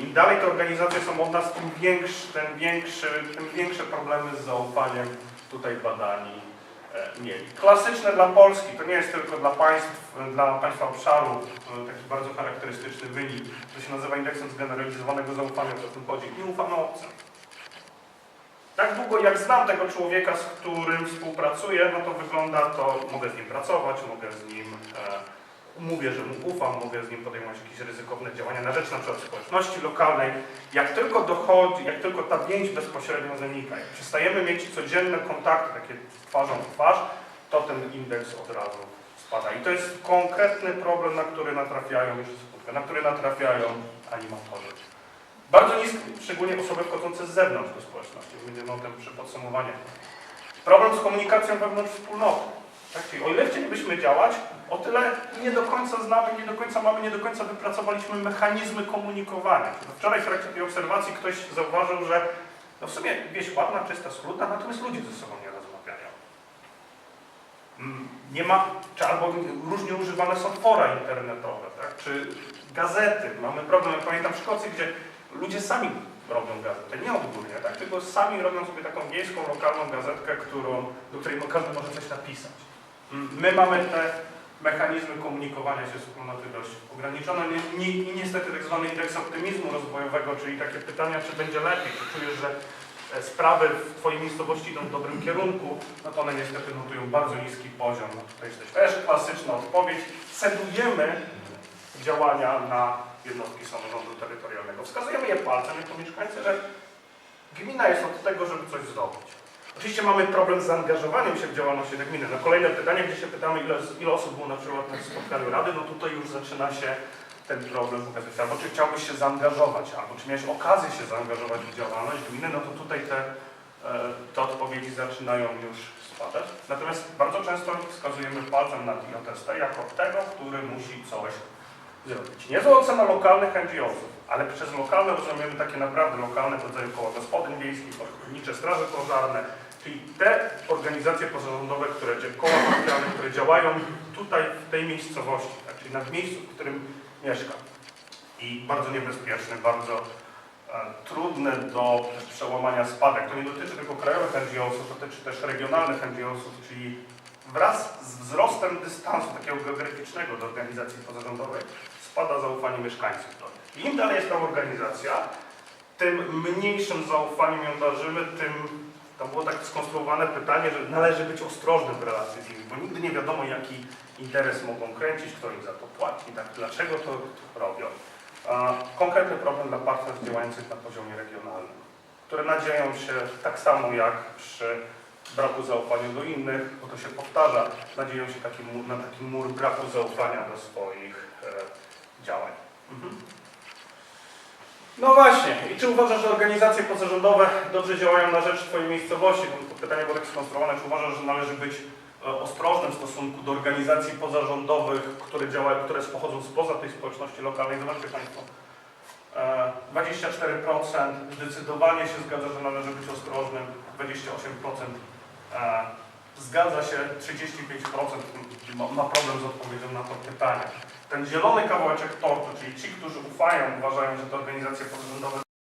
Im dalej te organizacje są od nas, tym, większy, tym, większy, tym większe problemy z zaufaniem tutaj badani e, mieli. Klasyczne dla Polski, to nie jest tylko dla państw, dla państwa obszaru, e, taki bardzo charakterystyczny wynik, to się nazywa indeksem zgeneralizowanego zaufania, o tym chodzi. Nie ufamy obcym. Tak długo jak znam tego człowieka, z którym współpracuję, no to wygląda to, mogę z nim pracować, mogę z nim, e, mówię, że mu ufam, mogę z nim podejmować jakieś ryzykowne działania na rzecz na przykład społeczności lokalnej. Jak tylko dochodzi, jak tylko ta więź bezpośrednio zanika, jak przestajemy mieć codzienne kontakty, takie twarzą w twarz, to ten indeks od razu spada. I to jest konkretny problem, na który natrafiają, już skutkę, na który natrafiają animatorzy. Bardzo niski, szczególnie osoby wchodzące z zewnątrz do społeczności. Będziemy o tym przy podsumowaniu. Problem z komunikacją wewnątrz wspólnoty. Tak? Czyli o ile chcielibyśmy działać, o tyle nie do końca znamy, nie do końca mamy, nie do końca wypracowaliśmy mechanizmy komunikowania. Wczoraj w trakcie tej obserwacji ktoś zauważył, że no w sumie wieś ładna, czysta, schludna, natomiast ludzie ze sobą nie rozmawiają. Mm, Nie ma, czy albo różnie używane są fora internetowe, tak? czy gazety. Mamy problem, pamiętam w Szkocji, gdzie ludzie sami robią gazetę, nie odgórnie, tak? tylko sami robią sobie taką wiejską, lokalną gazetkę, którą, do której każdy może coś napisać. Mm, My mamy te mechanizmy komunikowania się wspólnoty dość ograniczone i niestety tak zwany indeks optymizmu rozwojowego, czyli takie pytania, czy będzie lepiej, czy czujesz, że e, sprawy w Twojej miejscowości idą w dobrym kierunku, no to one niestety notują bardzo niski poziom. No tutaj jest też klasyczna odpowiedź. Cedujemy działania na jednostki samorządu terytorialnego. Wskazujemy je palcem jako mieszkańcy, że gmina jest od tego, żeby coś zdobyć. Oczywiście mamy problem z zaangażowaniem się w działalność gminy. Na kolejne pytanie, gdzie się pytamy, ile, ile osób było na przykład na spotkaniu Rady, no tutaj już zaczyna się ten problem pokazać. Albo czy chciałbyś się zaangażować, albo czy miałeś okazję się zaangażować w działalność gminy, no to tutaj te, e, te odpowiedzi zaczynają już spadać. Natomiast bardzo często wskazujemy palcem na IOTST jako tego, który musi coś zrobić. Niezła ocena lokalnych NGO-ów, ale przez lokalne rozumiemy takie naprawdę lokalne w rodzaju koła gospodyń wiejskich, ochotnicze straże pożarne, czyli te organizacje pozarządowe, które, koła parafialne, które działają tutaj w tej miejscowości, tak, czyli nad miejscu, w którym mieszkam. I bardzo niebezpieczny, bardzo e, trudny do przełamania spadek. To nie dotyczy tylko krajowych NGO-ów, to dotyczy też regionalnych NGO-ów, czyli wraz z wzrostem dystansu takiego geograficznego do organizacji pozarządowej spada zaufanie mieszkańców do nich. Im dalej jest tam organizacja, tym mniejszym zaufaniem ją darzymy, tym tam było tak skonstruowane pytanie, że należy być ostrożnym w relacji z nimi, bo nigdy nie wiadomo, jaki interes mogą kręcić, kto im za to płaci, tak, dlaczego to robią. Konkretny problem dla partnerstw działających na poziomie regionalnym, które nadzieją się tak samo jak przy braku zaufania do innych, bo to się powtarza, nadzieją się na taki mur braku zaufania do swoich e, działań. Mhm. No właśnie, i czy uważasz, że organizacje pozarządowe dobrze działają na rzecz Twojej miejscowości? To pytanie było tak skonstruowane, czy uważasz, że należy być e, ostrożnym w stosunku do organizacji pozarządowych, które działają, które pochodzą spoza tej społeczności lokalnej? Zobaczcie Państwo, e, 24% zdecydowanie się zgadza, że należy być ostrożnym, 28% e, zgadza się, 35% ma, problem z odpowiedzią na to pytanie. Ten zielony kawałeczek tortu, czyli ci, którzy ufają, uważają, że te organizacje pozarządowe